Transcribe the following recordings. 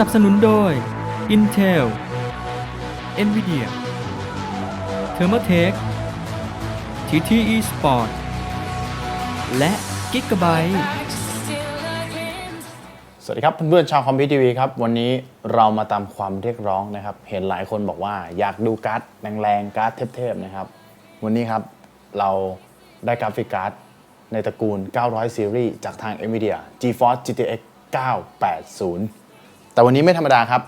นับสนุนโดย Intel Nvidia Thermaltake TTE Sport และ Gigabyte สวัสดีครับเพื่อนๆชาวคอมพิวทีวีครับ วันนี้เรามาตามความเรียกร้องนะครับ เห็นหลายคนบอกว่าอยากดูการ์ดแรงๆ การ์ดเทพๆนะครับ วันนี้ครับเราได้กราฟิกการ์ดในตระกูล 900 ซีรีส์จากทาง NVIDIA GeForce GTX 980 แต่วันนี้ไม่ธรรมดาครับ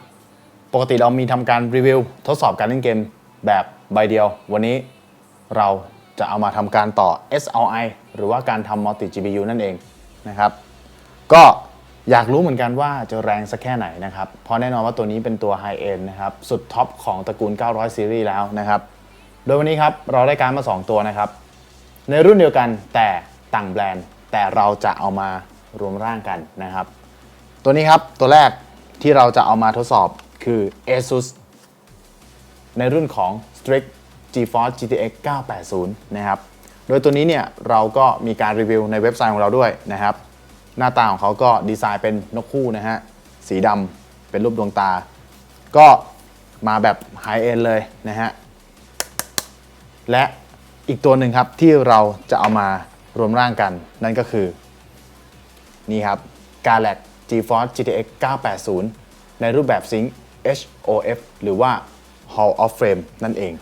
ปกติเรามีทำการรีวิวทดสอบการเล่นเกมแบบใบเดียว วันนี้เราจะเอามาทำการต่อ SLI หรือว่าการทำ Multi GPU นั่นเองนะครับ ก็อยากรู้เหมือนกันว่าจะแรงสักแค่ไหนนะครับ เพราะแน่นอนว่าตัวนี้เป็นตัว High End นะครับ สุดท็อปของตระกูล 900 ซีรีส์แล้วนะครับ โดยวันนี้ครับ เราได้การมา 2 ตัวนะครับ ในรุ่นเดียวกันแต่ต่างแบรนด์ แต่เราจะเอามารวมร่างกันนะครับ ตัวนี้ครับตัวแรก ที่เราจะเอามาทดสอบคือ ASUS ในรุ่นของ Strix GeForce GTX 980 นะครับ โดยตัวนี้เนี่ยเราก็มีการรีวิวในเว็บไซต์ของเราด้วยนะครับ หน้าตาของเขาก็ดีไซน์เป็นนกคู่นะฮะ สีดำเป็นรูปดวงตา ก็มาแบบไฮเอ็นเลยนะฮะ และอีกตัวหนึ่งครับที่เราจะเอามารวมร่างกัน นั่นก็คือ นี่ครับ Galax GeForce GTX 980 ในรูปแบบ Sync HOF หรือว่า Hall of Frame นั่นเอง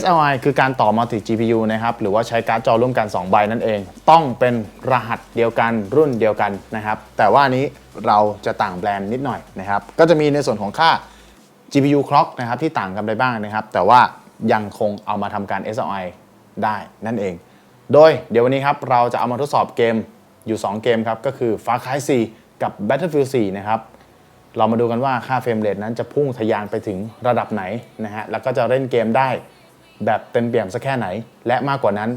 SLI คือการต่อ Multi GPU นะครับ หรือว่าใช้การ์ดจอร่วมกัน 2 ใบนั่นเอง ต้องเป็นรหัสเดียวกันรุ่นเดียวกันนะครับ แต่ว่านนี้เราจะต่างแบรนด์นิดหน่อยนะครับ ก็จะมีในส่วนของค่า GPU clock นะครับที่ต่างกันไปบ้างนะครับ แต่ว่ายังคงเอามาทำการ SLI ได้นั่นเอง โดยเดี๋ยววันนี้ครับเราจะเอามาทดสอบเกมอยู่ 2 เกมครับ ก็คือ Far Cry 4 กับ Battlefield 4 นะครับ เรามาดูกันว่าค่าเฟรมเรทนั้นจะพุ่งทะยานไปถึงระดับไหนนะฮะ แล้วก็จะเล่นเกมได้แบบเต็มเปี่ยมสักแค่ไหน และมากกว่านั้น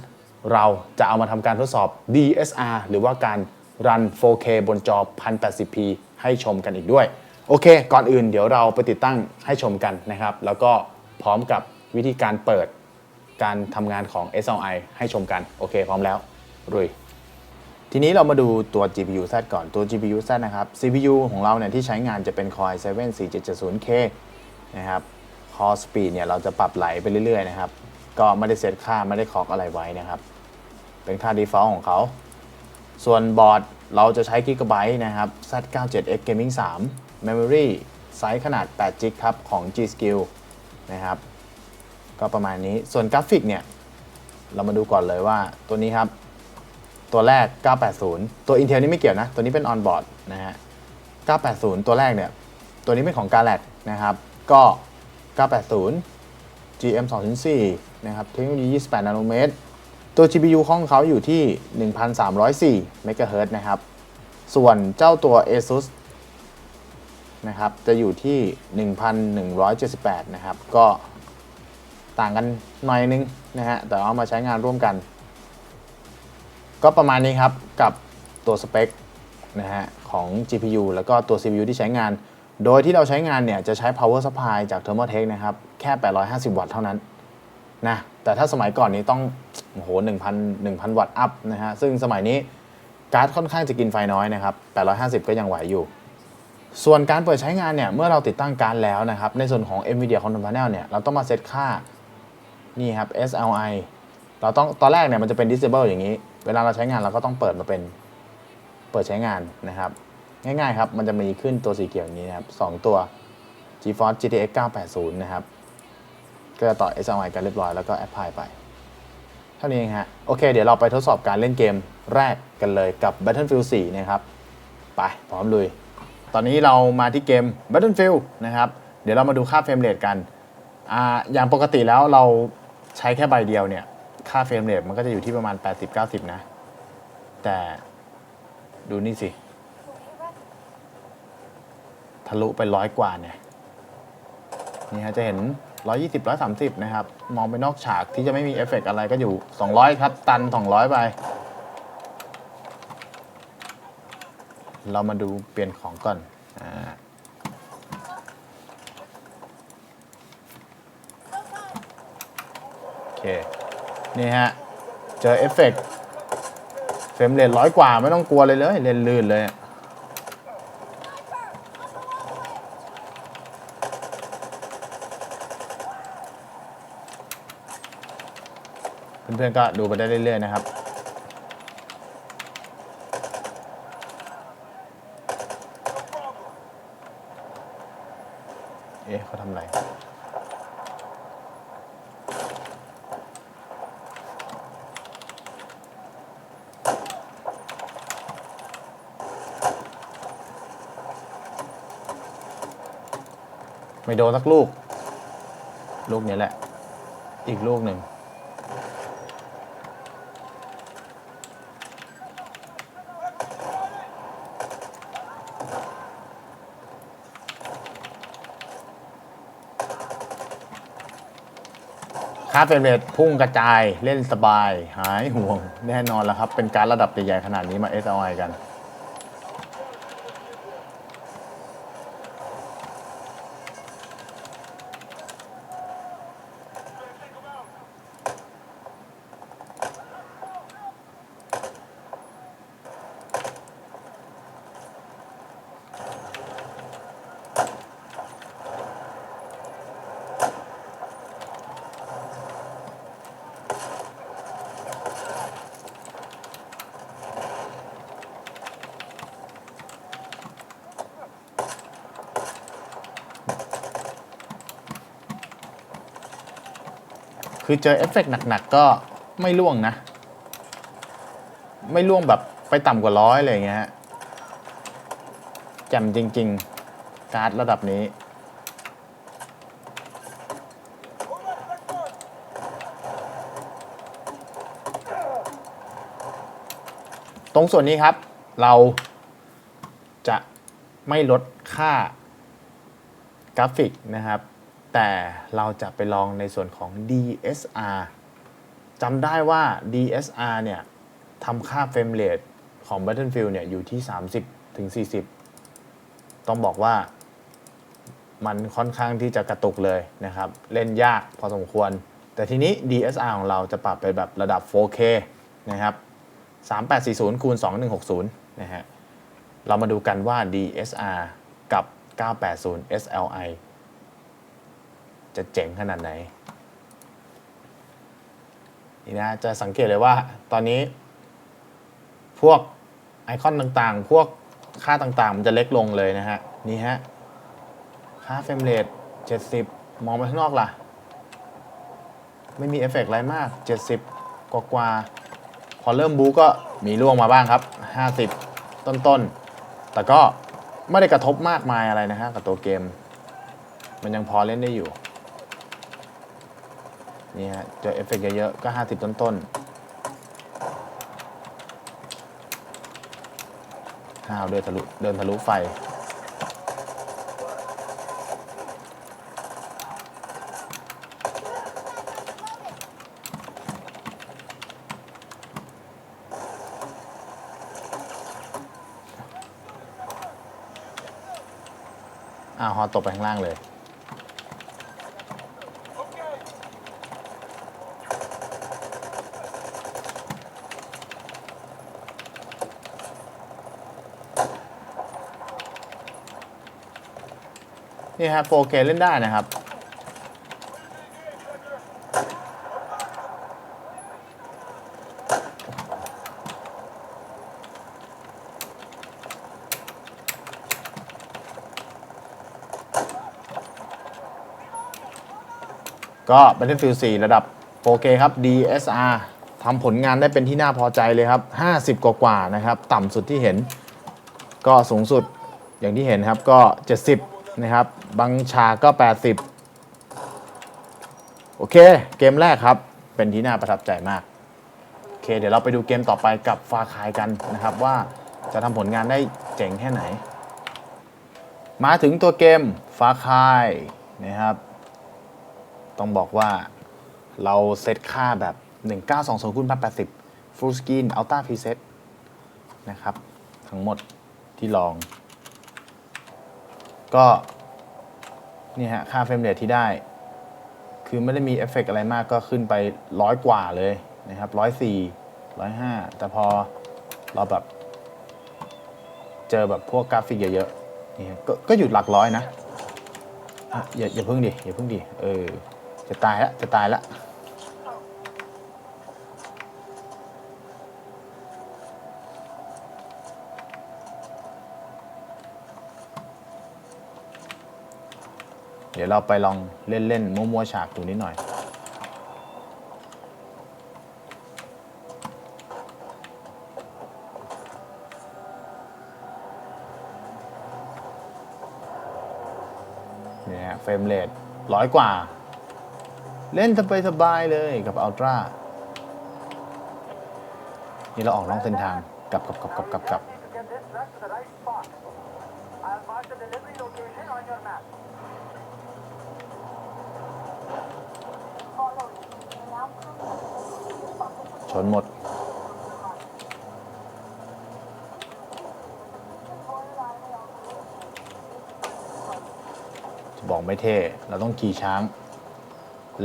เราจะเอามาทำการทดสอบ DSR หรือว่าการรัน 4K บนจอ 1080p ให้ชมกันอีกด้วย โอเค ก่อนอื่นเดี๋ยวเราไปติดตั้งให้ชมกันนะครับ แล้วก็พร้อมกับวิธีการเปิดการทำงานของ SLI ให้ชมกัน โอเค พร้อมแล้ว รุย ทีนี้เรามาดูตัว GPU Z ก่อนตัว GPU Z นะครับ CPU ของเราเนี่ยที่ใช้งานจะเป็น Core i7 4770K นะครับ Core Speed เนี่ยเราจะปรับไหลไปเรื่อยๆนะครับ ก็ไม่ได้เซตค่าไม่ได้คอกอะไรไว้นะครับ เป็นค่า default ของเขา ส่วนบอร์ดเราจะใช้ Gigabyte นะครับ Z97X Gaming 3 Memory ไซส์ขนาด8 g b ครับของ G-Skill นะครับ ก็ประมาณนี้ส่วนกราฟิกเนี่ย เรามาดูก่อนเลยว่าตัวนี้ครับ ตัวแรก 980 ตัว Intel นี่ไม่เกี่ยวนะ ตัวนี้เป็น on board นะฮะ 980 ตัวแรกเนี่ย ตัวนี้เป็นของ Galax นะครับ ก็ 980 GM 204นะครับ เทคโนโลยี 28 นาโนเมตร ตัว GPU ของเขาอยู่ที่ 1,304 MHz นะครับ ส่วนเจ้าตัว ASUS นะครับ จะอยู่ที่ 1,178 นะครับ ก็ต่างกันหน่อยนึงนะฮะ แต่เอามาใช้งานร่วมกัน ก็ประมาณนี้ครับกับตัวสเปคนะฮะของ GPU แล้วก็ตัว CPU ที่ใช้งาน โดยที่เราใช้งานเนี่ยจะใช้ power supply จาก Thermaltake นะครับ แค่ 850 วัตต์เท่านั้นนะแต่ถ้าสมัยก่อนนี้ต้องโอ้โห1,000 1,000 วัตต์อัพนะฮะซึ่งสมัยนี้การ์ดค่อนข้างจะกินไฟน้อยนะครับ 850 ก็ยังไหวอยู่ ส่วนการเปิดใช้งานเนี่ย เมื่อเราติดตั้งการ์ดแล้วนะครับ ในส่วนของ NVIDIA Control Panel เนี่ย เราต้องมาเซตค่านี่ครับ SLI เราต้องตอนแรกเนี่ยมันจะเป็น disable อย่างนี้ เวลาเราใช้งานเราก็ต้องเปิดมาเป็นเปิดใช้งานนะครับ ง่ายๆครับ มันจะมีขึ้นตัวสีเขียวอย่างนี้นะครับสองตัว GeForce GTX 980 นะครับ ก็จะต่อ SLI กันเรียบร้อยแล้วก็ apply ไป เท่านี้เองฮะ โอเค เดี๋ยวเราไปทดสอบการเล่นเกมแรกกันเลยกับ Battlefield 4 นะครับ ไป พร้อมลุย ตอนนี้เรามาที่เกม Battlefield นะครับ เดี๋ยวเรามาดูค่าเฟรมเรทกัน อ่า อย่างปกติแล้วเราใช้แค่ใบเดียวเนี่ย ค่าเฟรมเรทมันก็จะอยู่ที่ประมาณ 80-90 นะ แต่ดูนี่สิ ทะลุไปร้อยกว่าเนี่ย นี่ฮะจะเห็น 120 130 นะครับ มองไปนอกฉากที่จะไม่มีเอฟเฟกต์อะไรก็อยู่ 200 ครับ ตัน 200 ไป เรามาดูเปลี่ยนของก่อน อ่า นี่ฮะ เจอเอฟเฟกต์เฟรมเรทร้อยกว่าไม่ต้องกลัวเลยเลยเล่นลื่นเลยเพื่อนๆก็ดูไปได้เรื่อยๆนะครับเอ๊ะเขาทำอะไร ไม่โดนสักลูก ลูกนี้แหละ อีกลูกหนึ่งค่าเฟรมเรทพุ่งกระจายเล่นสบาย หายห่วง แน่นอนแล้วครับ เป็นการระดับใหญ่ๆขนาดนี้มา SLI กัน คือเจอเอฟเฟกต์หนักๆก็ไม่ล่วงนะ ไม่ล่วงแบบไปต่ำกว่าร้อยอะไรเงี้ยแจ่มจริง ๆ การ์ดระดับนี้ ตรงส่วนนี้ครับ เราจะไม่ลดค่ากราฟิกนะครับ แต่เราจะไปลองในส่วนของ DSR จำได้ว่า DSR เนี่ยทำค่าเฟรมเรทของ Battlefield เนี่ยอยู่ที่ 30ถึง40 ต้องบอกว่ามันค่อนข้างที่จะกระตุกเลยนะครับ เล่นยากพอสมควร แต่ทีนี้ DSR ของเราจะปรับไปแบบระดับ 4K นะครับ 3840คูณ2160 นะฮะ เรามาดูกันว่า DSR กับ 980 SLI จะเจ๋งขนาดไหนนี่นะจะสังเกตเลยว่าตอนนี้ พวกไอคอนต่างๆ พวกค่าต่างๆ มันจะเล็กลงเลยนะฮะ นี่ฮะ ค่าเฟรมเรท70 มองไปข้างนอกล่ะ ไม่มีเอฟเฟกต์อะไรมาก 70 กว่ากว่าพอเริ่มบูก็มีล่วงมาบ้างครับ 50 ต้นๆ แต่ก็ไม่ได้กระทบมากมายอะไรนะฮะ กับตัวเกม มันยังพอเล่นได้อยู่ นี่ฮะเจอเอฟเฟกต์เยอะๆก็ 50 ต้นๆห้าวเดินทะลุเดินทะลุไฟอ้าวฮอตกไปข้างล่างเลย นี่ฮะ 4K เล่นได้นะครับก็ Battlefield 4 ระดับ 4K ครับ DSR ทำผลงานได้เป็นที่น่าพอใจเลยครับ 50 กว่ากว่านะครับ ต่ำสุดที่เห็น ก็สูงสุดอย่างที่เห็นครับก็ 70 นะครับ บางฉากก็ 80 โอเค เกมแรกครับ เป็นที่น่าประทับใจมาก โอเค เดี๋ยวเราไปดูเกมต่อไปกับฟาคายกันนะครับว่าจะทำผลงานได้เจ๋งแค่ไหน มาถึงตัวเกมฟาคายนะครับ ต้องบอกว่าเราเซตค่าแบบ 1920คูณ1080 Full Screen Ultra Preset นะครับ ทั้งหมดที่ลอง ก็ นี่ฮะค่าเฟรมเรทที่ได้ คือไม่ได้มีเอฟเฟกต์อะไรมากก็ขึ้นไปร้อยกว่าเลยนะครับร้อยสี่ร้อยห้าแต่พอเราแบบ เจอแบบพวกกราฟิกเยอะๆนี่ก็ก็หยุดหลักร้อยนะอะอย่าอย่าเพิ่งดิอย่าเพิ่งดิเออจะตายละจะตายละ เดี๋ยวเราไปลองเล่นๆมั่วๆฉากดูนิดหน่อยเนี่ยเฟรมเรทร้อยกว่า เล่นสบายๆเลยกับอัลตร้านี่เราออกนอกเส้นทางกลับกลับกลับกลับกลับกลับ I'll mark the delivery location on your map. ชนหมด จะบอกไม่เท่ เราต้องขี่ช้าง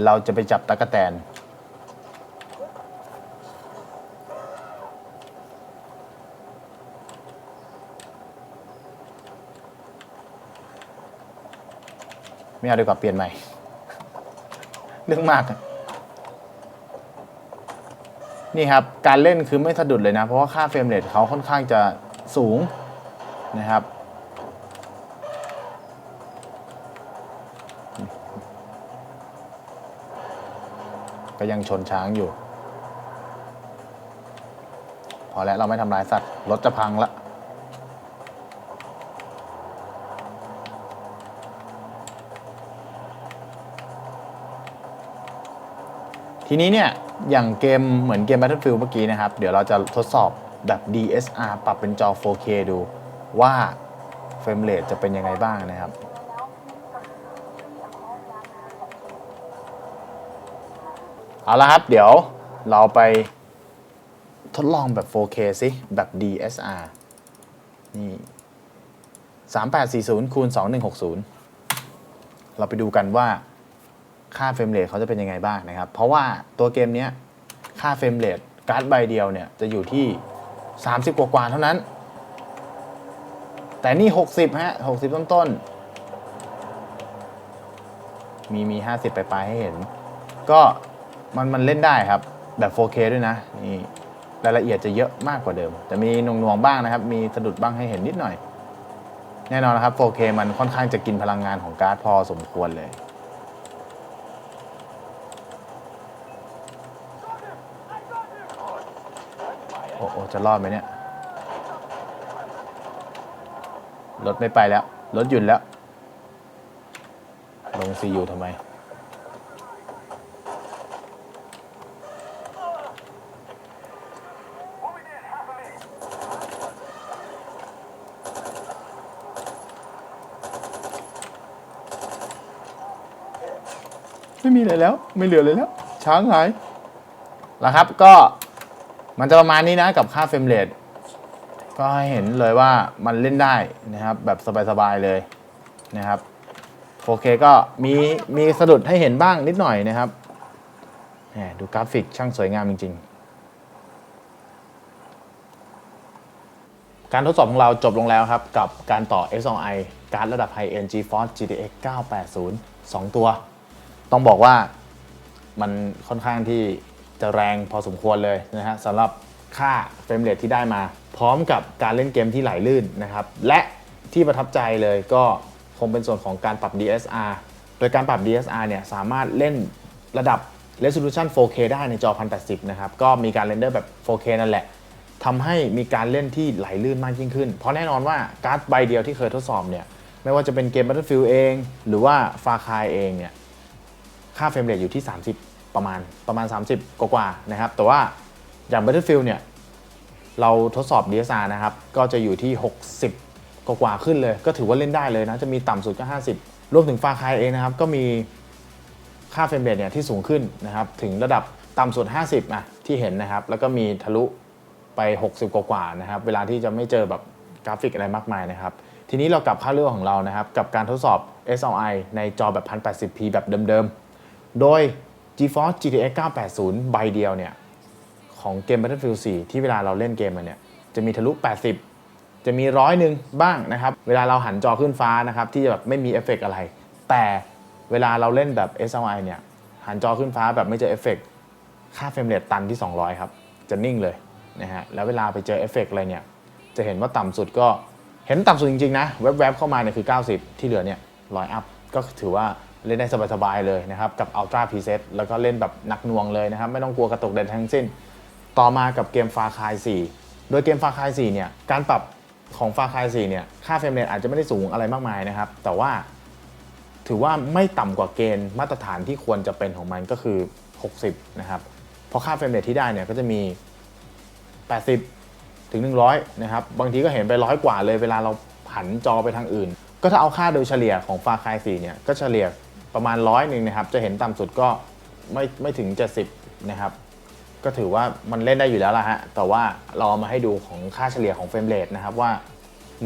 เราจะไปจับตะกะแตน ไม่เอาดีกว่าเปลี่ยนใหม่ เรื่องมากนี่ครับ การเล่นคือไม่สะดุดเลยนะ เพราะว่าค่าเฟรมเรทเขาค่อนข้างจะสูงนะครับก็ยังชนช้างอยู่ พอแล้วเราไม่ทำลายสัตว์ รถจะพังละ ทีนี้เนี่ยอย่างเกมเหมือนเกม Battlefield เมื่อกี้นะครับ เดี๋ยวเราจะทดสอบแบบ DSR ปรับเป็นจอ 4K ดูว่าเฟรมเรทจะเป็นยังไงบ้างนะครับ เอาละครับ เดี๋ยวเราไปทดลองแบบ 4K สิแบบ DSR นี่ 3840คูณ2160 เราไปดูกันว่า ค่าเฟรมเรทเขาจะเป็นยังไงบ้างนะครับ เพราะว่าตัวเกมนี้ค่าเฟรมเรทการ์ดใบเดียวเนี่ยจะอยู่ที่ 30 กว่าๆเท่านั้น แต่นี่ 60 ฮะ 60 ต้นต้น มีมี 50 ไปลายให้เห็น ก็มันมันเล่นได้ครับ แบบ 4K ด้วยนะ นี่รายละเอียดจะเยอะมากกว่าเดิมจะมีหน่วงๆบ้างนะครับ มีสะดุดบ้างให้เห็นนิดหน่อย แน่นอนนะครับ 4K มันค่อนข้างจะกินพลังงานของการ์ดพอสมควรเลย โอ้โอ จะรอดไหมเนี่ย รถไม่ไปแล้ว รถหยุดแล้ว ลงซียูทำไม ไม่มีอะไรแล้ว ไม่เหลือเลยแล้ว ช้างหายแล้วครับก็ มันจะประมาณนี้นะกับค่าเฟรมเรทก็ให้เห็นเลยว่ามันเล่นได้นะครับ แบบสบายๆเลยนะครับ 4K ก็มีมีสะดุดให้เห็นบ้างนิดหน่อยนะครับดูกราฟิกช่างสวยงามจริง ๆ การทดสอบของเราจบลงแล้วครับ กับการต่อ S2i การดระดับ High End GeForce GTX 980 2 ตัว ต้องบอกว่ามันค่อนข้างที่ จะแรงพอสมควรเลยนะฮะสำหรับค่าเฟรมเรทที่ได้มา พร้อมกับการเล่นเกมที่ไหลลื่นนะครับ และที่ประทับใจเลยก็คงเป็นส่วนของการปรับ DSR โดยการปรับ DSR เนี่ยสามารถเล่นระดับ Resolution 4K ได้ในจอ 1080 นะครับ ก็มีการเรนเดอร์แบบ 4K นั่นแหละทำให้มีการเล่นที่ไหลลื่นมากยิ่งขึ้น เพราะแน่นอนว่าการ์ดใบเดียวที่เคยทดสอบเนี่ย ไม่ว่าจะเป็นเกม Battlefield เอง หรือว่า Far Cry เองเนี่ย ค่าเฟรมเรทอยู่ที่ 30 ประมาณประมาณ 30 กว่าๆนะครับ แต่ว่าอย่าง Battlefield เนี่ยเราทดสอบ DSR นะครับ ก็จะอยู่ที่ 60 กว่าๆขึ้นเลย ก็ถือว่าเล่นได้เลยนะ จะมีต่ำสุดก็ 50 รวมถึงฟาคายเองนะครับ ก็มีค่าเฟรมเรทเนี่ยที่สูงขึ้นนะครับ ถึงระดับต่ำสุด 50อะที่เห็นนะครับ แล้วก็มีทะลุไป 60 กว่าๆนะครับ เวลาที่จะไม่เจอแบบกราฟิกอะไรมากมายนะครับ ทีนี้เรากลับเข้าเรื่องของเรานะครับ กับการทดสอบ SLI ในจอแบบ 1080p แบบเดิมๆ โดย GeForce GTX 980 ใบเดียวเนี่ย ของเกม Battlefield 4 ที่เวลาเราเล่นเกมมันเนี่ย จะมีทะลุ 80 จะมีร้อยหนึ่งบ้างนะครับ เวลาเราหันจอขึ้นฟ้านะครับ ที่จะแบบไม่มีเอฟเฟกต์อะไร แต่เวลาเราเล่นแบบ SLI เนี่ย หันจอขึ้นฟ้าแบบไม่เจอเอฟเฟกต์ค่าเฟรมเรทตันที่ 200 ครับ จะนิ่งเลยนะฮะแล้วเวลาไปเจอเอฟเฟกต์อะไรเนี่ย จะเห็นว่าต่ำสุดก็เห็นต่ำสุดจริงๆนะแวบๆเข้ามาเนี่ยคือ 90 ที่เหลือเนี่ย100อัพก็ถือว่า เล่นได้สบายๆเลยนะครับ กับ Ultra Preset แล้วก็เล่นแบบหนักหน่วงเลยนะครับ ไม่ต้องกลัวกระตุกใดทั้งสิ้น ต่อมากับเกม Far Cry 4โดยเกม Far Cry 4เนี่ยการปรับของ Far Cry 4เนี่ยค่าเฟรมเรทอาจจะไม่ได้สูงอะไรมากมายนะครับ แต่ว่าถือว่าไม่ต่ำกว่าเกณฑ์มาตรฐานที่ควรจะเป็นของมันก็คือ 60 นะครับ เพราะค่าเฟรมเรทที่ได้เนี่ยก็จะมี 80 ถึง 100 นะครับ บางทีก็เห็นไปร้อยกว่าเลยเวลาเราหันจอไปทางอื่น ก็ถ้าเอาค่าโดยเฉลี่ยของ Far Cry 4เนี่ยก็เฉลี่ย ประมาณร้อยหนึ่งนะครับ จะเห็นต่ำสุดก็ไม่ไม่ถึง 70 นะครับ ก็ถือว่ามันเล่นได้อยู่แล้วล่ะฮะ แต่ว่าเราเอามาให้ดูของค่าเฉลี่ยของเฟรมเรทนะครับว่า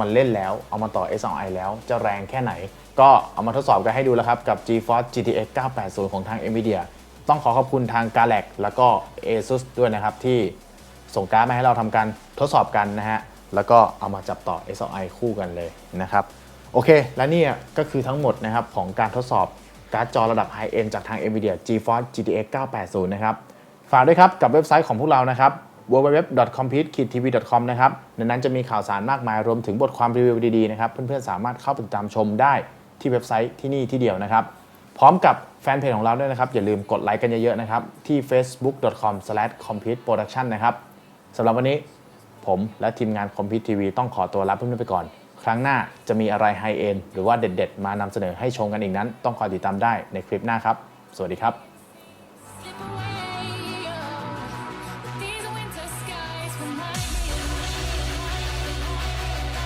มันเล่นแล้วเอามาต่อ S2i แล้วจะแรงแค่ไหน ก็เอามาทดสอบกันให้ดูแล้วครับ กับ GeForce GTX 980 ของทาง NVIDIA ต้องขอขอบคุณทาง Galax แล้วก็ ASUS ด้วยนะครับ ที่ส่งการ์ดมาให้เราทำการทดสอบกันนะฮะ แล้วก็เอามาจับต่อ SLI คู่กันเลยนะครับ โอเค และนี่ก็คือทั้งหมดนะครับของการทดสอบ การ์ดจอระดับ High End จากทาง NVIDIA GeForce GTX 980 นะครับ ฝากด้วยครับกับเว็บไซต์ของพวกเรานะครับ www.compete-tv.com นะครับ ในนั้นจะมีข่าวสารมากมายรวมถึงบทความรีวิวดีๆนะครับ เพื่อนๆ สามารถเข้าไปติดตามชมได้ที่เว็บไซต์ที่นี่ที่เดียวนะครับ พร้อมกับแฟนเพจของเราด้วยนะครับ อย่าลืมกดไลค์กันเยอะๆนะครับ ที่ facebook.com/competeproduction นะครับสำหรับวันนี้ผมและทีมงาน Compete TV ต้องขอตัวลาเพื่อนๆไปก่อน ครั้งหน้าจะมีอะไรไฮเอ็นหรือว่าเด็ด ๆ มานำเสนอให้ชมกันอีกนั้น ต้องคอยติดตามได้ในคลิปหน้าครับ สวัสดีครับ